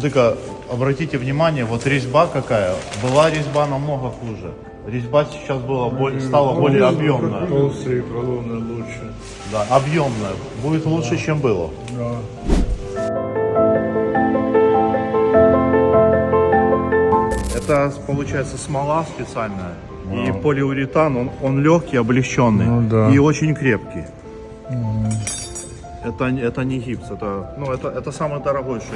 Владыка, обратите внимание, вот резьба какая. Была резьба намного хуже. Резьба сейчас была более, стала более объемная. Толстые колонны лучше. Да, объемная. Будет лучше, чем было. Да. Это получается смола специальная. И полиуретан, он, он легкий, облегченный. Ну да. И очень крепкий. Это, это не гипс, это, ну, это, это самый дорогой, что.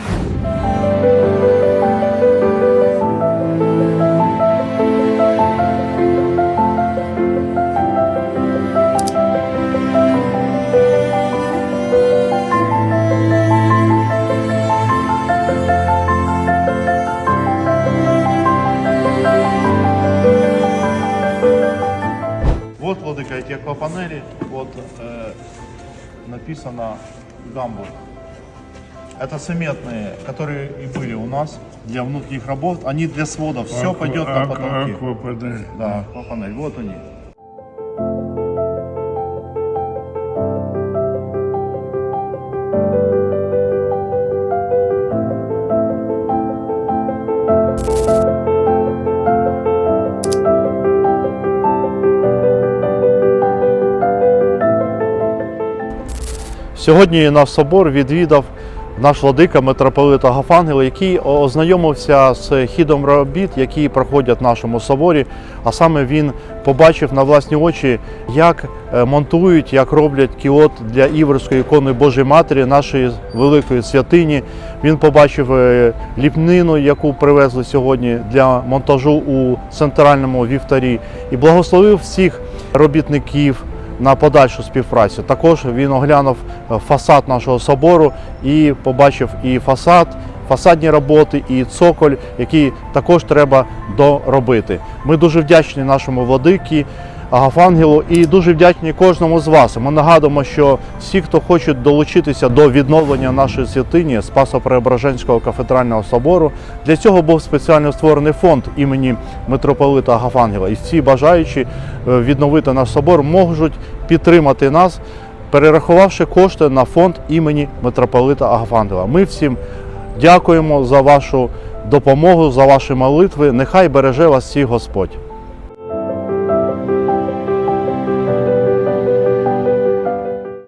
Вот, Владыка, эти аквапанели, вот э, написано Гамбург. Это цементные, которые и были у нас для внутренних работ. Они для сводов. Все Аква- пойдет на ак- потолки. аквапанель. Да, аквапанель. Вот они. Сьогодні наш собор відвідав наш владика митрополит Агафангел, який ознайомився з хідом робіт, які проходять в нашому соборі. А саме він побачив на власні очі, як е, монтують, як роблять кіот для Іверської ікони Божої Матері, нашої великої святині. Він побачив е, ліпнину, яку привезли сьогодні для монтажу у центральному вівтарі, і благословив всіх робітників на подальшу співпрацю. Також він оглянув е, фасад нашого собору і побачив і фасад, фасадні роботи, і цоколь, який також треба доробити. Ми дуже вдячні нашому владикі. Агафангелу і дуже вдячні кожному з вас. Ми нагадуємо, що всі, хто хочуть долучитися до відновлення нашої святині Спасо-Преображенського кафедрального собору, для цього був спеціально створений фонд імені митрополита Агафангела. І всі бажаючі е, відновити наш собор можуть підтримати нас, перерахувавши кошти на фонд імені митрополита Агафангела. Ми всім дякуємо за вашу допомогу, за ваші молитви. Нехай береже вас всіх Господь.